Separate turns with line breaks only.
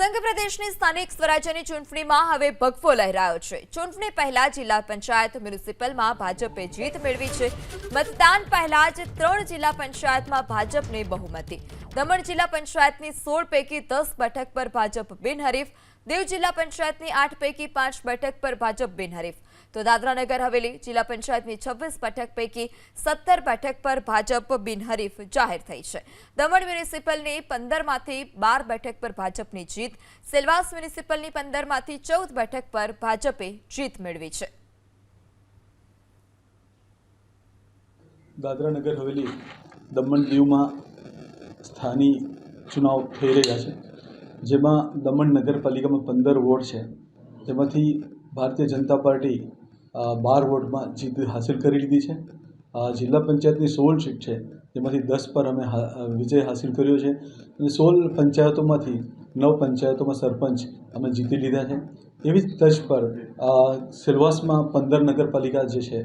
સંઘ પ્રદેશની સ્થાનિક સ્વરાજ્યની ચૂંટણીમાં હવે ભગવો લહેરાયો છે. ચૂંટણી પહેલા જિલ્લા પંચાયત મ્યુનિસિપલમાં ભાજપે જીત મેળવી છે. મતદાન પહેલા જ ત્રણ જિલ્લા પંચાયતમાં ભાજપને બહુમતી. દમણ જિલ્લા પંચાયતની સોળ પૈકી દસ બેઠક પર ભાજપ બિનહરીફ. દેવ જિલ્લા પંચાયતની આઠ પૈકી પાંચ બેઠક પર ભાજપ બિનહરીફ. તો દાદરાનગર હવેલી જિલ્લા પંચાયતની છવ્વીસ બેઠક પૈકી સત્તર બેઠક પર ભાજપ બિનહરીફ જાહેર થઈ છે. દમણ મ્યુનિસિપલની પંદરમાંથી બાર બેઠક પર ભાજપની જીત સેલવાસ મ્યુનિસિપલની પંદરમાંથી ચૌદ બેઠક પર ભાજપે જીત મેળવી છે.
દાદરા નગર હવેલી દમણ દીવમાં સ્થાનિક ચુનાવ થઈ રહ્યા છે. જેમાં દમણ નગરપાલિકામાં પંદર વોર્ડ છે. તેમાંથી ભારતીય જનતા પાર્ટી બાર વોર્ડમાં જીત હાંસિલ કરી લીધી છે. જિલ્લા પંચાયતની સોળ સીટ છે. તેમાંથી દસ પર અમે વિજય હાંસિલ કર્યો છે. અને સોળ પંચાયતોમાંથી નવ પંચાયતોમાં સરપંચ અમે જીતી લીધા છે. એવી જ તર્જ પર સેલવાસમાં પંદર નગરપાલિકા જે છે